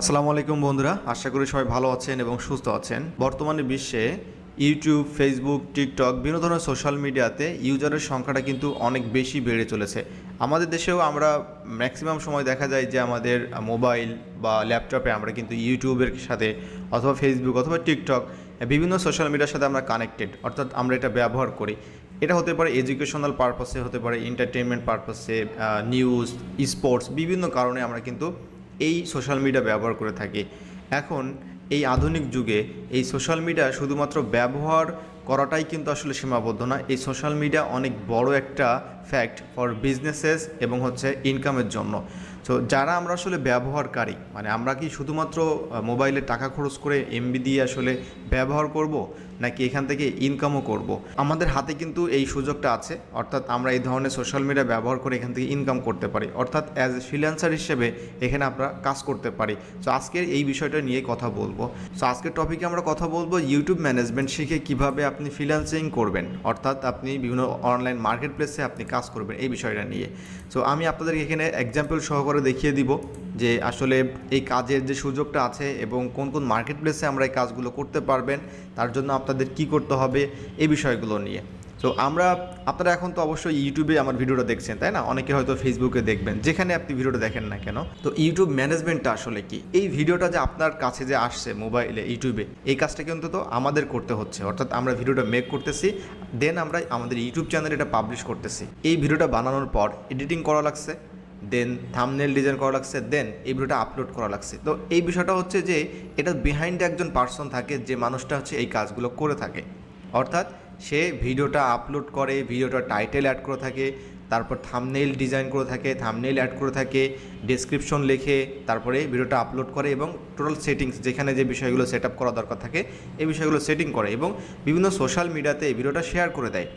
আসসালামু আলাইকুম বন্ধুরা, আশা করি সবাই ভালো আছেন এবং সুস্থ আছেন। বর্তমানে বিশ্বে ইউটিউব, ফেসবুক, টিকটক বিভিন্ন ধরনের সোশ্যাল মিডিয়াতে ইউজারের সংখ্যাটা কিন্তু অনেক বেশি বেড়ে চলেছে। আমাদের দেশেও আমরা ম্যাক্সিমাম সময় দেখা যায় যে আমাদের মোবাইল বা ল্যাপটপে আমরা কিন্তু ইউটিউবের সাথে অথবা ফেসবুক অথবা টিকটক বিভিন্ন সোশ্যাল মিডিয়ার সাথে আমরা কানেক্টেড, অর্থাৎ আমরা এটা ব্যবহার করি। এটা হতে পারে এডুকেশনাল পারপাসে, হতে পারে এন্টারটেনমেন্ট পারপাসে নিউজ স্পোর্টস বিভিন্ন কারণে আমরা কিন্তু এই সোশ্যাল মিডিয়া ব্যবহার করে থাকি। এখন এই আধুনিক যুগে এই সোশ্যাল মিডিয়া শুধুমাত্র ব্যবহার করাটাই কিন্তু আসলে সীমাবদ্ধ না। এই সোশ্যাল মিডিয়া অনেক বড় একটা ফ্যাক্ট ফর বিজনেসেস এবং হচ্ছে ইনকামের জন্য। তো যারা আমরা আসলে ব্যবহারকারী মানে আমরা কি শুধুমাত্র মোবাইলে টাকা খরচ করে এমবি দিয়ে আসলে ব্যবহার করব, নাকি এখান থেকে ইনকামও করব? আমাদের হাতে কিন্তু এই সুযোগটা আছে, অর্থাৎ আমরা এই ধরনের সোশ্যাল মিডিয়া ব্যবহার করে এখান থেকে ইনকাম করতে পারি। অর্থাৎ অ্যাজ এ ফ্রিল্যান্সার হিসেবে এখানে আমরা কাজ করতে পারি। তো আজকের এই বিষয়টা নিয়ে কথা বলব। তো আজকের টপিকে আমরা কথা বলব ইউটিউব ম্যানেজমেন্ট শিখে কীভাবে আপনি ফ্রিল্যান্সিং করবেন। অর্থাৎ আপনি বিভিন্ন অনলাইন মার্কেট প্লেসে আপনি কাজ করবেন এই বিষয়টা নিয়ে। সো আমি আপনাদেরকে এখানে এক্সাম্পল সহকারে দেখিয়ে দিব যে আসলে এই কাজের যে সুযোগটা আছে এবং কোন কোন মার্কেট প্লেসে আমরা এই কাজগুলো করতে পারবেন, তার জন্য আপনাদের কি করতে হবে, এই বিষয়গুলো নিয়ে। তো আমরা, আপনারা এখন তো অবশ্যই ইউটিউবে আমার ভিডিওটা দেখছেন, তাই না? অনেকে হয়তো ফেসবুকে দেখবেন, যেখানে আপনি ভিডিওটা দেখেন না কেন? তো ইউটিউব ম্যানেজমেন্টটা আসলে কি? এই ভিডিওটা যে আপনার কাছে যে আসছে মোবাইলে ইউটিউবে এই কাজটা কিন্তু তো আমাদের করতে হচ্ছে? অর্থাৎ আমরা ভিডিওটা মেক করতেছি দেন আমরা আমাদের ইউটিউব চ্যানেলে এটা পাবলিশ করতেছি। এই ভিডিওটা বানানোর পর এডিটিং করা লাগছে দেন থামনেল ডিজাইন করা লাগছে দেন এই ভিডিওটা আপলোড করা লাগছে। তো এই বিষয়টা হচ্ছে যে, এটা বিহাইন্ড একজন পার্সন থাকে, যে মানুষটা হচ্ছে এই কাজগুলো করে থাকে। অর্থাৎ সে ভিডিওটা আপলোড করে, ভিডিওটা টাইটেল অ্যাড করে থাকে, তারপর থামনেল ডিজাইন করে থাকে থামনেল অ্যাড করে থাকে ডেসক্রিপশন লেখে, তারপরে ভিডিওটা আপলোড করে এবং টোটাল সেটিংস যেখানে যে বিষয়গুলো সেট আপ করা দরকার থাকে, এই বিষয়গুলো সেটিং করে এবং বিভিন্ন সোশ্যাল মিডিয়াতে এই ভিডিওটা শেয়ার করে দেয়।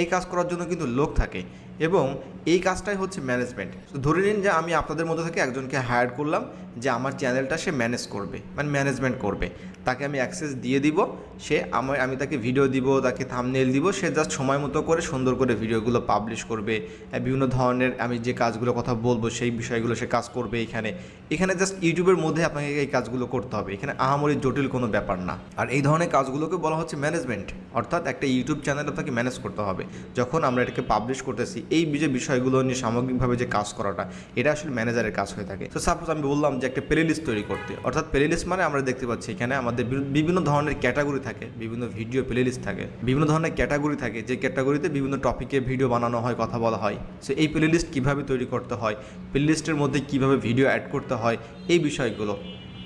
এই কাজ করার জন্য কিন্তু লোক থাকে এবং এই কাজটাই হচ্ছে ম্যানেজমেন্ট ধরে নিন যে আমি আপনাদের মধ্যে থেকে একজনকে হায়ার করলাম যে আমার চ্যানেলটা সে ম্যানেজ করবে মানে ম্যানেজমেন্ট করবে। তাকে আমি অ্যাক্সেস দিয়ে দিব, সে আমার, আমি তাকে ভিডিও দিব, তাকে থামনেল দিব, সে জাস্ট সময় মতো করে সুন্দর করে ভিডিওগুলো পাবলিশ করবে। বিভিন্ন ধরনের আমি যে কাজগুলো কথা বলব, সেই বিষয়গুলো সে কাজ করবে এখানে। এখানে জাস্ট ইউটিউবের মধ্যে আপনাকে এই কাজগুলো করতে হবে। এখানে আহামরি জটিল কোনো ব্যাপার না। আর এই ধরনের কাজগুলোকে বলা হচ্ছে ম্যানেজমেন্ট অর্থাৎ একটা ইউটিউব চ্যানেল আপনাকে ম্যানেজ করতে হবে। যখন আমরা এটাকে পাবলিশ করতেছি, এই যে বিষয়গুলো নিয়ে সামগ্রিকভাবে যে কাজ করাটা, এটা আসলে ম্যানেজারের কাজ হয়ে থাকে। তো সাপোজ আমি বললাম যে একটা প্লে লিস্ট তৈরি করতে। অর্থাৎ প্লে লিস্ট মানে আমরা দেখতে পাচ্ছি এখানে আমাদের বিভিন্ন ধরনের ক্যাটাগরি থাকে, বিভিন্ন ভিডিও প্লে লিস্ট থাকে, বিভিন্ন ধরনের ক্যাটাগরি থাকে, যে ক্যাটাগরিতে বিভিন্ন টপিকে ভিডিও বানানো হয়, কথা বলা হয়। সো এই প্লে লিস্ট কীভাবে তৈরি করতে হয় প্লে লিস্টের মধ্যে কীভাবে ভিডিও অ্যাড করতে হয়, এই বিষয়গুলো।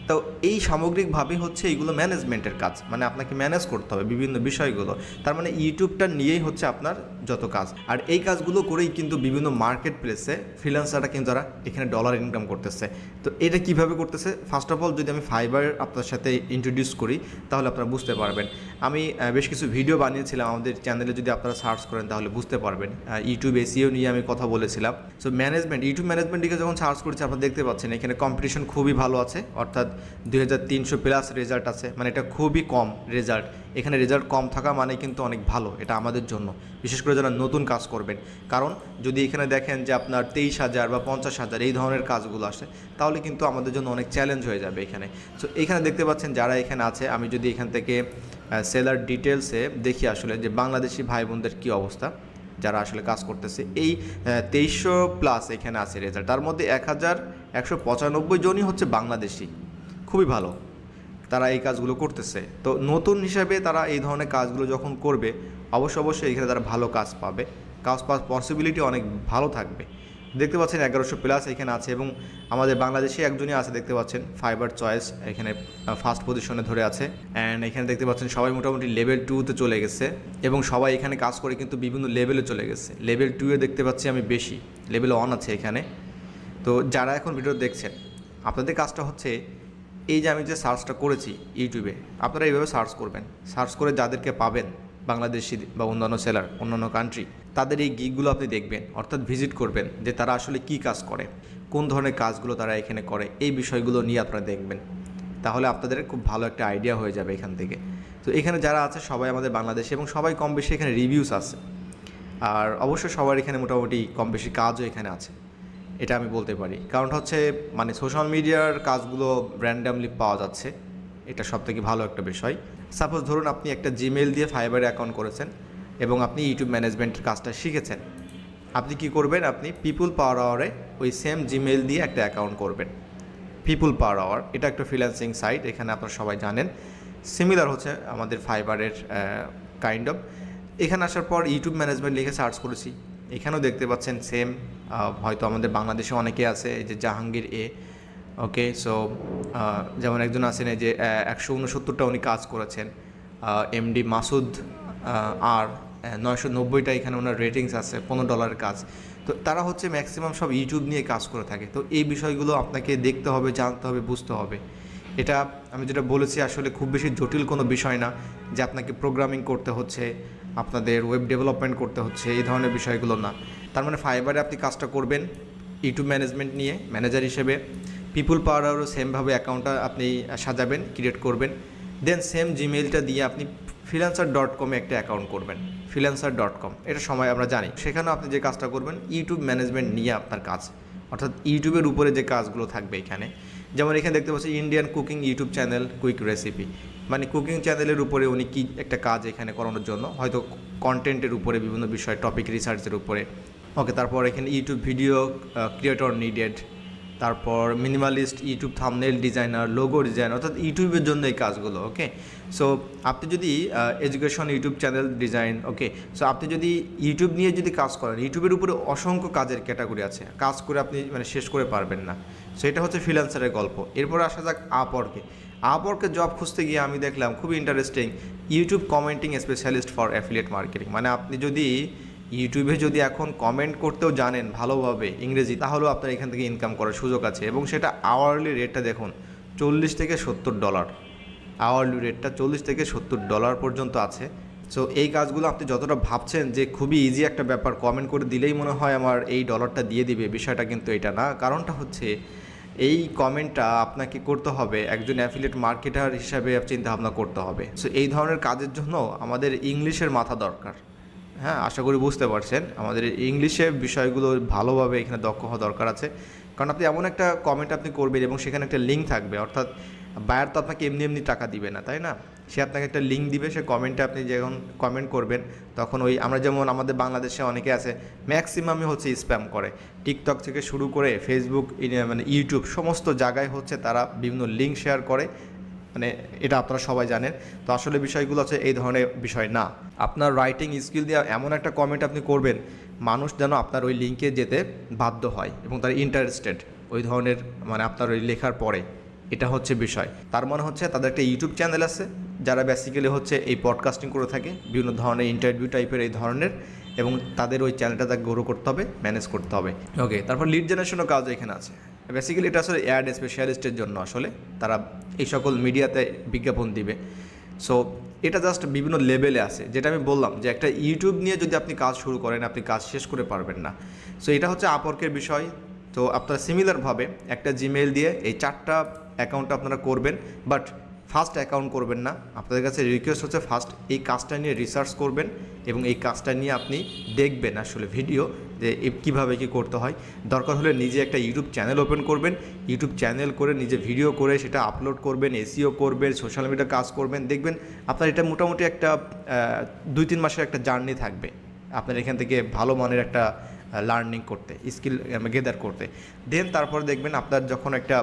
তো এই সামগ্রিকভাবে হচ্ছে এইগুলো ম্যানেজমেন্টের কাজ মানে আপনাকে ম্যানেজ করতে হবে বিভিন্ন বিষয়গুলো। তার মানে ইউটিউবটা নিয়েই হচ্ছে আপনার যত কাজ। আর এই কাজগুলো করেই কিন্তু বিভিন্ন মার্কেট প্লেসে ফ্রিল্যান্সাররা কিন্তু তারা এখানে ডলার ইনকাম করতেছে। তো এটা কীভাবে করতেছে? ফার্স্ট অফ অল যদি আমি ফাইবার আপনার সাথে ইন্ট্রোডিউস করি, তাহলে আপনারা বুঝতে পারবেন। আমি বেশ কিছু ভিডিও বানিয়েছিলাম আমাদের চ্যানেলে যদি আপনারা সার্চ করেন তাহলে বুঝতে পারবেন। ইউটিউব এসিও নিয়ে আমি কথা বলেছিলাম। সো ম্যানেজমেন্ট ইউটিউব ম্যানেজমেন্ট দিকে যখন সার্চ করেছি, আপনারা দেখতে পাচ্ছেন, এখানে কম্পিটিশন খুবই ভালো আছে। অর্থাৎ দুই হাজার তিনশো প্লাস রেজাল্ট আছে। মানে এটা খুবই কম রেজাল্ট এখানে রেজাল্ট কম থাকা মানে কিন্তু অনেক ভালো, এটা আমাদের জন্য। বিশেষ করে যারা নতুন কাজ করবেন। কারণ যদি এখানে দেখেন যে আপনার তেইশ হাজার বা পঞ্চাশ হাজার এই ধরনের কাজগুলো আসে, তাহলে কিন্তু আমাদের জন্য অনেক চ্যালেঞ্জ হয়ে যাবে এখানে। সো এখানে দেখতে পাচ্ছেন যারা এখানে আছে, আমি যদি এখান থেকে সেলার ডিটেলসে দেখি আসলে যে বাংলাদেশি ভাই বোনদের কী অবস্থা, যারা আসলে কাজ করতেছে, এই তেইশশো প্লাস এখানে আছে রেজাল্ট তার মধ্যে এক হাজার একশো পঁচানব্বই জনই হচ্ছে বাংলাদেশি। খুবই ভালো। তারা এই কাজগুলো করতেছে। তো নতুন হিসাবে তারা এই ধরনের কাজগুলো যখন করবে, অবশ্য অবশ্যই এখানে তারা ভালো কাজ পাবে। কাজ পাওয়ার পসিবিলিটি অনেক ভালো থাকবে। দেখতে পাচ্ছেন এগারোশো প্লাস এখানে আছে এবং আমাদের বাংলাদেশে একজনই আছে, দেখতে পাচ্ছেন ফাইবার চয়েস এখানে ফার্স্ট পজিশনে ধরে আছে। অ্যান্ড এখানে দেখতে পাচ্ছেন সবাই মোটামুটি লেভেল টুতে চলে গেছে এবং সবাই এখানে কাজ করে কিন্তু বিভিন্ন লেভেলে চলে গেছে। লেভেল টুয়ে দেখতে পাচ্ছি আমি বেশি লেভেল ওয়ান আছে এখানে। তো যারা এখন ভিডিও দেখছেন, আপনাদের কাজটা হচ্ছে এই যে আমি যে সার্চটা করেছি ইউটিউবে, আপনারা এইভাবে সার্চ করবেন। সার্চ করে যাদেরকে পাবেন, বাংলাদেশি বা অন্যান্য সেলার, অন্যান্য কান্ট্রি তাদের এই গিকগুলো আপনি দেখবেন, অর্থাৎ ভিজিট করবেন যে তারা আসলে কি কাজ করে, কোন ধরনের কাজগুলো তারা এখানে করে, এই বিষয়গুলো নিয়ে আপনারা দেখবেন। তাহলে আপনাদের খুব ভালো একটা আইডিয়া হয়ে যাবে এখান থেকে। তো এখানে যারা আছে সবাই আমাদের বাংলাদেশে এবং সবাই কম বেশি এখানে রিভিউস আছে। আর অবশ্য সবার এখানে মোটামুটি কম বেশি কাজও এখানে আছে। এটা আমি বলতে পারি। কারণ হচ্ছে মানে সোশ্যাল মিডিয়ার কাজগুলো র্যান্ডামলি পাওয়া যাচ্ছে। এটা সব থেকে ভালো একটা বিষয়। সাপোজ ধরুন, আপনি একটা জিমেল দিয়ে ফাইবারে অ্যাকাউন্ট করেছেন এবং আপনি ইউটিউব ম্যানেজমেন্টের কাজটা শিখেছেন। আপনি কি করবেন? আপনি পিপুল পাওয়ার আওয়ারে ওই সেম জিমেল দিয়ে একটা অ্যাকাউন্ট করবেন। পিপুল পাওয়ার আওয়ার এটা একটা ফ্রিল্যান্সিং সাইট এখানে আপনারা সবাই জানেন। সিমিলার হচ্ছে আমাদের ফাইবারের কাইন্ড অফ এখানে আসার পর ইউটিউব ম্যানেজমেন্ট লিখে সার্চ করেছি। এখানেও দেখতে পাচ্ছেন সেম হয়তো আমাদের বাংলাদেশে অনেকে আছে, এই যে জাহাঙ্গীর এ ওকে সো যেমন একজন আছেন, এই যে একশো উনসত্তরটা উনি কাজ করেছেন এমডি মাসুদ আর নয়শো নব্বইটা এখানে ওনার রেটিংস আছে, পনেরো ডলারের কাজ। তো তারা হচ্ছে ম্যাক্সিমাম সব ইউটিউব নিয়ে কাজ করে থাকে। তো এই বিষয়গুলো আপনাকে দেখতে হবে, জানতে হবে, বুঝতে হবে। এটা আমি যেটা বলেছি, আসলে খুব বেশি জটিল কোনো বিষয় না, যে আপনাকে প্রোগ্রামিং করতে হচ্ছে আপনাদের ওয়েব ডেভেলপমেন্ট করতে হচ্ছে, এই ধরনের বিষয়গুলো না। তার মানে ফাইবারে আপনি কাজটা করবেন ইউটিউব ম্যানেজমেন্ট নিয়ে ম্যানেজার হিসেবে। পিপুল পাওয়ারও সেমভাবে অ্যাকাউন্টটা আপনি সাজাবেন ক্রিয়েট করবেন। দেন সেম জিমেইলটা দিয়ে আপনি ফ্রিল্যান্সার ডট কমে একটা অ্যাকাউন্ট করবেন ফ্রিল্যান্সার ডট কম এটা সময় আমরা জানি। সেখানেও আপনি যে কাজটা করবেন ইউটিউব ম্যানেজমেন্ট নিয়ে আপনার কাজ। অর্থাৎ ইউটিউবের উপরে যে কাজগুলো থাকবে এখানে। যেমন এখানে দেখতে পাচ্ছি Indian cooking YouTube channel quick recipe মানে কুকিং চ্যানেলের উপরে উনি কী একটা কাজ এখানে করানোর জন্য? হয়তো কন্টেন্টের উপরে বিভিন্ন বিষয় টপিক রিসার্চের উপরে। ওকে তারপর এখানে ইউটিউব ভিডিও ক্রিয়েটর নিডেড তারপর minimalist YouTube thumbnail designer logo design অর্থাৎ ইউটিউবের জন্য এই কাজগুলো ওকে সো আপনি যদি education YouTube channel design okay so আপনি যদি ইউটিউব নিয়ে যদি কাজ করেন ইউটিউবের উপরে অসংখ্য কাজের ক্যাটাগরি আছে। কাজ করে আপনি মানে শেষ করে পারবেন না। সো এটা হচ্ছে ফ্রিল্যান্সারের গল্প। এরপর আসা যাক আপওয়ার্কে আপওয়ার্কে জব খুঁজতে গিয়ে আমি দেখলাম খুবই interesting YouTube commenting specialist for affiliate marketing মানে আপনি যদি ইউটিউবে যদি এখন কমেন্ট করতেও জানেন ভালোভাবে ইংরেজি, তাহলেও আপনার এখান থেকে ইনকাম করার সুযোগ আছে এবং সেটা আওয়ারলি রেটটা দেখুন, চল্লিশ থেকে সত্তর ডলার আওয়ারলি রেটটা চল্লিশ থেকে সত্তর ডলার পর্যন্ত আছে। সো এই কাজগুলো আপনি যতটা ভাবছেন যে খুবই ইজি একটা ব্যাপার কমেন্ট করে দিলেই মনে হয় আমার এই ডলারটা দিয়ে দিবে, বিষয়টা কিন্তু এটা না। কারণটা হচ্ছে এই কমেন্টটা আপনাকে করতে হবে একজন অ্যাফিলিয়েট মার্কেটার হিসাবে চিন্তা ভাবনা করতে হবে। সো এই ধরনের কাজের জন্য আমাদের ইংলিশের মাথা দরকার। হ্যাঁ আশা করি বুঝতে পারছেন। আমাদের ইংলিশে বিষয়গুলো ভালোভাবে এখানে দক্ষ হওয়া দরকার আছে। কারণ আপনি এমন একটা কমেন্ট আপনি করবেন এবং সেখানে একটা লিঙ্ক থাকবে, অর্থাৎ বায়ার তো আপনাকে এমনি এমনি টাকা দিবে না, তাই না? সে আপনাকে একটা লিঙ্ক দিবে, সে কমেন্টে আপনি যখন কমেন্ট করবেন, তখন ওই, আমরা যেমন আমাদের বাংলাদেশে অনেকে আছে ম্যাক্সিমামই হচ্ছে স্প্যাম করে। টিকটক থেকে শুরু করে ফেসবুক মানে ইউটিউব সমস্ত জায়গায় হচ্ছে তারা বিভিন্ন লিঙ্ক শেয়ার করে। মানে এটা আপনারা সবাই জানেন। তো আসলে বিষয়গুলো হচ্ছে এই ধরনের বিষয় না। আপনার রাইটিং স্কিল দিয়ে এমন একটা কমেন্ট আপনি করবেন, মানুষ যেন আপনার ওই লিঙ্কে যেতে বাধ্য হয় এবং তার ইন্টারেস্টেড ওই ধরনের মানে আপনার ওই লেখার পরে। এটা হচ্ছে বিষয়। তার মানে হচ্ছে তাদের একটা ইউটিউব চ্যানেল আছে, যারা বেসিক্যালি হচ্ছে এই পডকাস্টিং করে থাকে, বিভিন্ন ধরনের ইন্টারভিউ টাইপের এই ধরনের এবং তাদের ওই চ্যানেলটা তাকে গ্রো করতে হবে ম্যানেজ করতে হবে। ওকে তারপর লিড জেনারেশনও কাজ এখানে আছে। বেসিক্যালি এটা আসলে অ্যাড স্পেশালিস্টের জন্য আসলে। তারা এই সকল মিডিয়াতে বিজ্ঞাপন দিবে। সো এটা জাস্ট বিভিন্ন লেভেলে আছে। যেটা আমি বললাম যে একটা ইউটিউব নিয়ে যদি আপনি কাজ শুরু করেন, আপনি কাজ শেষ করে পারবেন না। সো এটা হচ্ছে আপওয়ার্কের বিষয়। তো, আপনারা সিমিলারভাবে একটা জিমেল দিয়ে এই চারটা অ্যাকাউন্ট আপনারা করবেন বাট ফার্স্ট অ্যাকাউন্ট করবেন না। আপনাদের কাছে রিকোয়েস্ট হচ্ছে ফার্স্ট এই কাজটা নিয়ে রিসার্চ করবেন এবং এই কাজটা নিয়ে আপনি দেখবেন আসলে ভিডিও যে কীভাবে কী করতে হয়, দরকার হলে নিজে একটা ইউটিউব চ্যানেল ওপেন করবেন। ইউটিউব চ্যানেল করে নিজে ভিডিও করে সেটা আপলোড করবেন এসিও করবেন সোশ্যাল মিডিয়া কাজ করবেন, দেখবেন আপনার এটা মোটামুটি একটা দুই তিন মাসের একটা জার্নি থাকবে। আপনার এখান থেকে ভালো মানের একটা লার্নিং করতে স্কিল গেদার করতে। দেন তারপর দেখবেন আপনার যখন একটা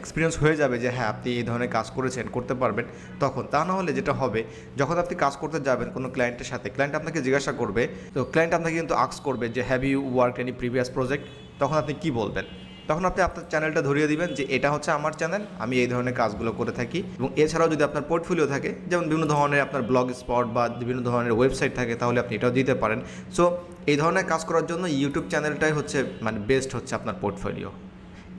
এক্সপিরিয়েন্স হয়ে যাবে যে হ্যাঁ আপনি এই ধরনের কাজ করেছেন, করতে পারবেন তখন। তা না হলে যেটা হবে, যখন আপনি কাজ করতে যাবেন কোনো ক্লায়েন্টের সাথে ক্লায়েন্ট আপনাকে জিজ্ঞাসা করবে, তো ক্লায়েন্ট আপনাকে কিন্তু আক্স করবে যে have you work any previous project তখন আপনি কি বলবেন? তখন আপনি আপনার চ্যানেলটা ধরিয়ে দিবেন যে, এটা হচ্ছে আমার চ্যানেল আমি এই ধরনের কাজগুলো করে থাকি। এবং এছাড়াও যদি আপনার পোর্টফোলিও থাকে, যেমন বিভিন্ন ধরনের আপনার ব্লগ স্পট বা বিভিন্ন ধরনের ওয়েবসাইট থাকে, তাহলে আপনি এটাও দিতে পারেন। সো এই ধরনের কাজ করার জন্য ইউটিউব চ্যানেলটাই হচ্ছে মানে বেস্ট হচ্ছে আপনার পোর্টফোলিও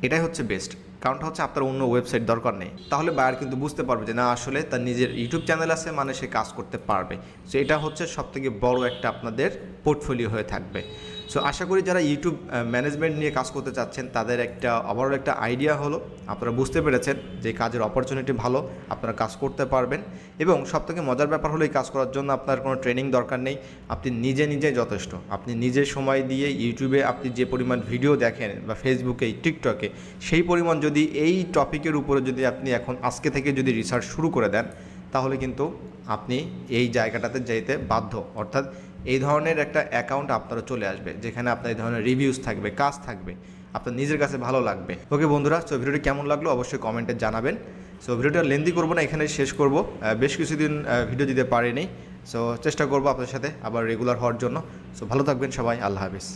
এটাই হচ্ছে বেস্ট কারণটা হচ্ছে আপনার অন্য ওয়েবসাইট দরকার নেই। তাহলে বায়ার কিন্তু বুঝতে পারবে যে না, আসলে তার নিজের ইউটিউব চ্যানেল আছে মানে সে কাজ করতে পারবে। সো এটা হচ্ছে সবথেকে বড় একটা আপনাদের পোর্টফোলিও হয়ে থাকবে। সো আশা করি যারা ইউটিউব ম্যানেজমেন্ট নিয়ে কাজ করতে চাচ্ছেন, তাদের একটা ওভারঅল একটা আইডিয়া হলো। আপনারা বুঝতে পেরেছেন যে কাজের অপরচুনিটি ভালো, আপনারা কাজ করতে পারবেন। এবং সবথেকে মজার ব্যাপার হলো এই কাজ করার জন্য আপনার কোনো ট্রেনিং দরকার নেই। আপনি নিজে নিজে যথেষ্ট। আপনি নিজে সময় দিয়ে ইউটিউবে আপনি যে পরিমাণ ভিডিও দেখেন বা ফেসবুকে টিকটকে সেই পরিমাণ যদি এই টপিকের উপরে যদি আপনি এখন আজকে থেকে যদি রিসার্চ শুরু করে দেন, তাহলে কিন্তু আপনি এই জায়গাটাতে যেতে বাধ্য। অর্থাৎ এই ধরনের একটা অ্যাকাউন্ট আপনারও চলে আসবে, যেখানে আপনার এই ধরনের রিভিউজ থাকবে, কাজ থাকবে, আপনার নিজের কাছে ভালো লাগবে। ওকে বন্ধুরা সো ভিডিওটি কেমন লাগল অবশ্যই কমেন্টে জানাবেন। সো ভিডিওটা লেন্দি করব না এখানে শেষ করব। বেশ কিছুদিন ভিডিও দিতে পারিনি। সো চেষ্টা করব আপনার সাথে আবার রেগুলার হওয়ার জন্য। সো ভালো থাকবেন সবাই, আল্লাহ হাফিজ।